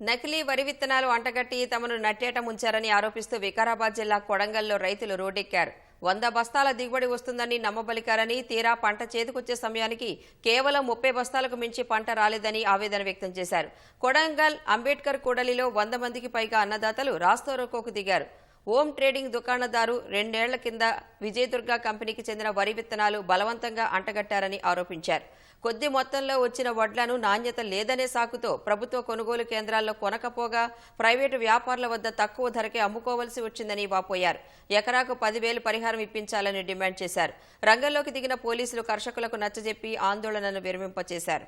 నకిలీ వరి విత్తనాలు అంటగట్టి తమను నట్టేట ముంచారని ఆరోపిస్తూ వికారాబాద్ జిల్లా కొడంగల్లో రైతులు రోడ్డెక్కారు. వంద బస్తాల దిగుబడి వస్తుందని నమ్మబలికారని తీరా పంట చేతికొచ్చే సమయానికి కేవలం ముప్పై బస్తాలకు మించి పంట రాలేదని ఆవేదన వ్యక్తం చేశారు. కొడంగల్ అంబేద్కర్ కూడలిలో వంద మందికి పైగా అన్నదాతలు రాస్తోరోకోకు దిగారు. ఓం ట్రేడింగ్ దుకాణదారు రెండేళ్ళ కింద విజయదుర్గ కంపెనీకి చెందిన వరి విత్తనాలు బలవంతంగా అంటగట్టారని ఆరోపించారు. కొద్ది మొత్తంలో వచ్చిన వడ్లను నాణ్యత లేదనే సాకుతో ప్రభుత్వ కొనుగోలు కేంద్రాల్లో కొనకపోగా ప్రైవేటు వ్యాపారుల వద్ద తక్కువ ధరకే అమ్ముకోవలసి వచ్చిందని వాపోయారు. ఎకరాకు పదివేలు పరిహారం ఇప్పించాలని డిమాండ్ చేశారు. రంగంలోకి దిగిన పోలీసులు కర్షకులకు నచ్చజెప్పి ఆందోళనను విరమింపచేశారు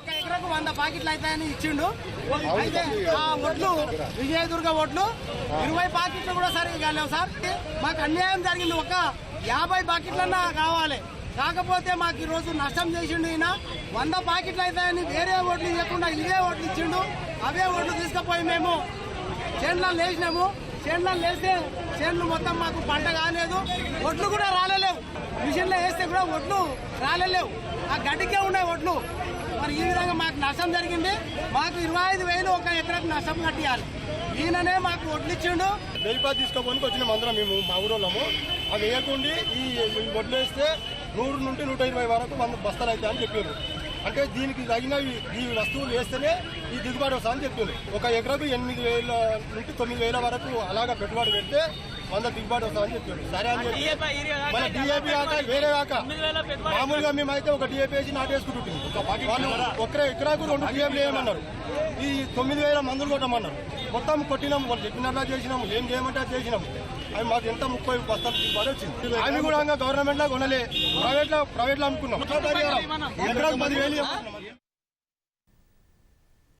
ఒక ఎకరకు వంద ప్యాకెట్లు అవుతాయని ఇచ్చిండు. అయితే ఆ ఒడ్లు విజయదుర్గ ఒడ్లు ఇరవై ప్యాకెట్లు కూడా సరిగ్గా కాలేవు సార్. మాకు అన్యాయం జరిగింది. ఒక యాభై ప్యాకెట్లన్నా కావాలి. కాకపోతే మాకు ఈ రోజు నష్టం చేసిండు ఈయన. వంద ప్యాకెట్లు అవుతాయని వేరే ఓట్లు ఇవ్వకుండా ఇదే ఓట్లు ఇచ్చిండు. అవే ఓట్లు తీసుకుపోయి మేము చేనులను లేచినాము. చేనులను లేస్తే చేనులు మొత్తం మాకు పంట కాలేదు. ఒడ్లు కూడా రాలేలేవు. మిషన్లో వేస్తే కూడా ఒడ్లు రాలేలేవు. ఆ గడ్డికే ఉన్నాయి ఒడ్లు మరి ఈ విధంగా మాకు నష్టం జరిగింది. మాకు ఇరవై ఐదు వేలు ఒక ఎకరాకు నష్టం కట్టియాలి. ఈయననే మాకు వడ్లు ఇచ్చిండు. వెయ్యి తీసుకోపోనికి వచ్చిన మందరం మేము మా ఊరోళ్ళము. అవి వేయకుండి ఈ ఈ వడ్లు వేస్తే నూరు నుండి నూట ఇరవై వరకు వంద బస్తాలు అవుతాయి అని చెప్పారు. అంటే దీనికి తగిన ఈ- వస్తువులు వేస్తేనే ఈ దిగుబడి వస్తుందని చెప్పింది ఒక ఎకరకు ఎనిమిది వేల నుండి తొమ్మిది వేల వరకు అలాగా పెట్టుబడి పెడితే వంద దిగుబడి వస్తా అని చెప్పారు సరే అని చెప్పి మన డిఏపి కాక వేరే కాక మామూలుగా మేమైతే ఒక డిఏపి వేసి నాటేసుకుంటుంది వాళ్ళు ఒక ఎకరాకు రెండు డిఏపి వేయమన్నారు ఈ తొమ్మిది వేల మందులు కొట్టమన్నారు. మొత్తం కొట్టినాము వాళ్ళు చెప్పినట్లా చేసినాము ఏం చేయమంటే అది చేసినాము. అవి మాకు ఎంత ముప్పై బస్తాలు దిగుబడి వచ్చింది? అవి కూడా గవర్నమెంట్లో కొనలే. ప్రైవేట్లో ప్రైవేట్లో అమ్ముకున్నాం. ఎకరాకు పదివేలు చెప్తున్నాం